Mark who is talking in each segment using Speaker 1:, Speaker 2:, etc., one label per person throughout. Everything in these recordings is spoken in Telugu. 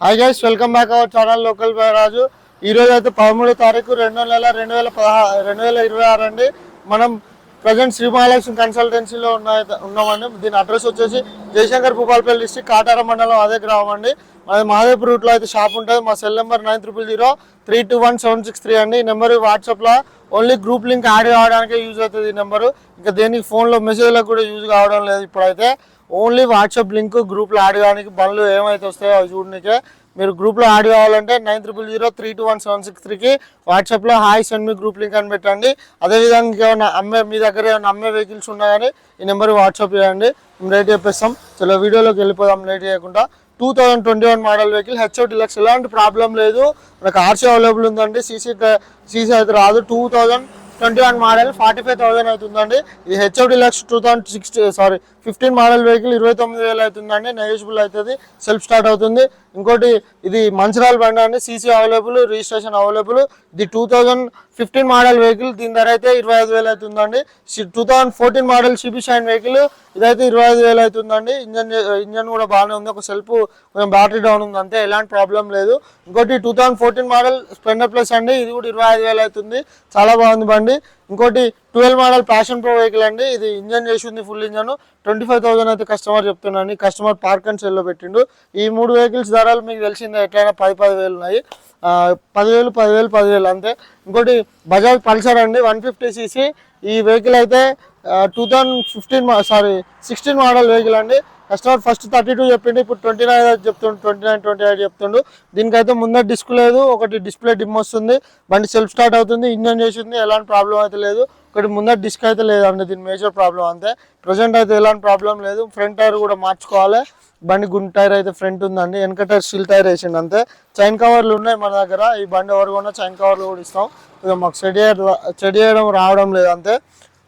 Speaker 1: Hi guys welcome back our channel local Raju ఈరోజు అయితే పదమూడో తారీఖు రెండు నెల రెండు వేల పదహా రెండు వేల ఇరవై ఆరు అండి. మనం ప్రజెంట్ శ్రీ మహాలక్ష్మి కన్సల్టెన్సీలో ఉన్న ఉన్నామండి. దీని అడ్రస్ వచ్చేసి జయశంకర్ భూపాలపల్లి డిస్టిక్ కాటార మండలం అదే గ్రామం అండి. మాది మహాదేవ్ రూట్లో అయితే షాప్ ఉంటుంది. మా cell number nine triple zero three two one seven six three అండి. ఈ నెంబర్ వాట్సాప్లో ఓన్లీ గ్రూప్ లింక్ యాడ్ కావడానికే యూజ్ అవుతుంది ఈ నెంబరు ఇంకా దేనికి ఫోన్లో మెసేజ్లకు కూడా యూజ్ కావడం లేదు ఇప్పుడైతే. ఓన్లీ వాట్సాప్ లింక్ గ్రూప్లో యాడ్ కావడానికి బండ్లు ఏమైతే వస్తాయో అవి చూడడానికే మీరు గ్రూప్లో యాడ్ కావాలంటే nine triple zero three two one seven six త్రీకి వాట్సాప్లో హాయ్ సెండ్ మీ గ్రూప్ లింక్ అని పెట్టండి. అదేవిధంగా ఏమైనా అమ్మే మీ దగ్గర ఏమైనా అమ్మే వెహికల్స్ ఉన్నా కానీ ఈ నెంబర్ వాట్సాప్ చేయండి. మేము రేట్ చెప్పేస్తాం. చలో వీడియోలోకి వెళ్ళిపోదాం లేట్ చేయకుండా. Two thousand twenty one model vehicle HO deluxe ఎలాంటి ప్రాబ్లం లేదు. మనకు ఆర్సీ అవైలబుల్ ఉందండి. సీసీ సీసీ అయితే రాదు. Two thousand twenty one model forty five thousand అవుతుందండి. ఇది HO deluxe two thousand sixty sorry fifteen model vehicle ఇరవై తొమ్మిది వేలు అవుతుందండి నెగోషియబుల్ అవుతుంది సెల్ఫ్ స్టార్ట్ అవుతుంది. ఇంకోటి ఇది మంచిరాల్ బండి అండి సీసీ అవైలబుల్ రిజిస్ట్రేషన్ అవైలబుల్ ఇది two thousand fifteen model vehicle దీని ధర అయితే ఇరవై ఐదు వేలు అవుతుందండి. Two thousand fourteen model CB Shine vehicle ఇదైతే ఇరవై ఐదు వేలు అవుతుందండి. ఇంజన్ ఇంజన్ కూడా బాగానే ఉంది ఒక సెల్ఫ్ కొంచెం బ్యాటరీ డౌన్ ఉంది అంతే ఎలాంటి ప్రాబ్లం లేదు. ఇంకోటి two thousand fourteen model Splendor plus అండి ఇది కూడా ఇరవై ఐదు వేలు అవుతుంది. చాలా బాగుంది బండి. ఇంకోటి twelve model Passion Pro vehicle అండి. ఇది ఇంజన్ చేసింది full engine. Twenty five thousand అయితే కస్టమర్ చెప్తున్నాను కస్టమర్ పార్క్ అండ్ సెల్లో పెట్టిండు. ఈ మూడు వెహికల్స్ ధరలు మీకు తెలిసిందే ఎట్లయినా పది పది వేలు ఉన్నాయి పదివేలు పదివేలు పదివేలు అంతే. ఇంకోటి బజాజ్ పల్సర్ అండి వన్ ఫిఫ్టీ సీసీ ఈ వెహికల్ అయితే two thousand fifteen sorry sixteen model vehicle అండి. కస్టమర్ ఫస్ట్ థర్టీ టూ చెప్పిండు ఇప్పుడు ట్వంటీ నైన్ చెప్తుండు ట్వంటీ నైన్ ట్వంటీ ఎయిట్ చెప్తుండు. దీనికైతే ముందర డిస్క్ లేదు ఒకటి డిస్ప్లే డిమ్ వస్తుంది బండి సెల్ఫ్ స్టార్ట్ అవుతుంది ఇంజన్ చేసింది ఎలాంటి ప్రాబ్లం అయితే లేదు. ఒకటి ముందర డిస్క్ అయితే లేదండి దీని మేజర్ ప్రాబ్లం అంతే. ప్రజెంట్ అయితే ఎలాంటి ప్రాబ్లం లేదు ఫ్రంట్ టైర్ కూడా మార్చుకోవాలి. బండి గుండ్ టైర్ అయితే ఫ్రంట్ ఉందండి వెనక టైర్ స్టీల్ టైర్ వేసిండు అంతే. చైన్ కవర్లు ఉన్నాయి మన దగ్గర ఈ బండి ఎవరు కొన్నా చైన్ కవర్లు కూడా ఇస్తాం. ఇక మాకు సెట్ చేయడం చేయడం రావడం లేదు అంతే.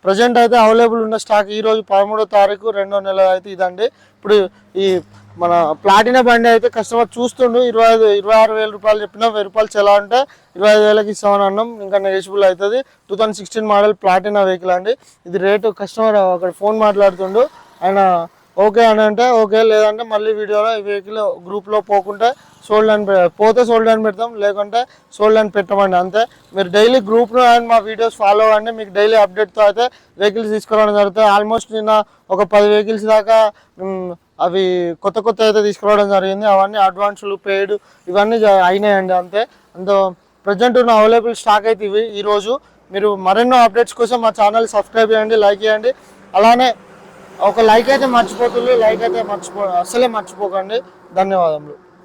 Speaker 1: ప్రజెంట్ అయితే అవైలబుల్ ఉన్న స్టాక్ ఈరోజు పదమూడో తారీఖు రెండో నెల అయితే ఇదండి. ఇప్పుడు ఈ మన ప్లాటినా బండి అయితే కస్టమర్ చూస్తుండు ఇరవై ఐదు ఇరవై ఆరు వేల రూపాయలు చెప్పినా వెయ్యి రూపాయలు చెలా అంటే ఇరవై ఐదు వేలకి ఇస్తామని అన్నాం ఇంకా నెగోషియబుల్ అవుతుంది. Two thousand sixteen model Platina vehicle అండి. ఇది రేటు కస్టమర్ అక్కడ ఫోన్ మాట్లాడుతుండు ఆయన ఓకే అని అంటే ఓకే లేదంటే మళ్ళీ వీడియోలో ఈ వెహికల్ గ్రూప్లో పోకుంటే సోల్డ్ అని పోతే సోల్డ్ అని పెడతాం లేకుంటే సోల్డ్ అని పెట్టమండి అంతే. మీరు డైలీ గ్రూప్లో అండ్ మా వీడియోస్ ఫాలో అవ్వండి మీకు డైలీ అప్డేట్తో అయితే వెహికల్స్ తీసుకురావడం జరుగుతుంది. ఆల్మోస్ట్ నిన్న ఒక పది వెహికల్స్ దాకా అవి కొత్త కొత్త అయితే తీసుకురావడం జరిగింది. అవన్నీ అడ్వాన్స్లు పెయిడ్ ఇవన్నీ అయినాయండి అంతే. అంత ప్రజెంట్ ఉన్న అవైలబుల్ స్టాక్ అయితే ఇవి. ఈరోజు మీరు మరెన్నో అప్డేట్స్ కోసం మా ఛానల్ సబ్స్క్రైబ్ చేయండి లైక్ చేయండి. అలానే ఒక లైక్ అయితే మర్చిపోతుంది లైక్ అయితే మర్చిపో అసలే మర్చిపోకండి. ధన్యవాదములు.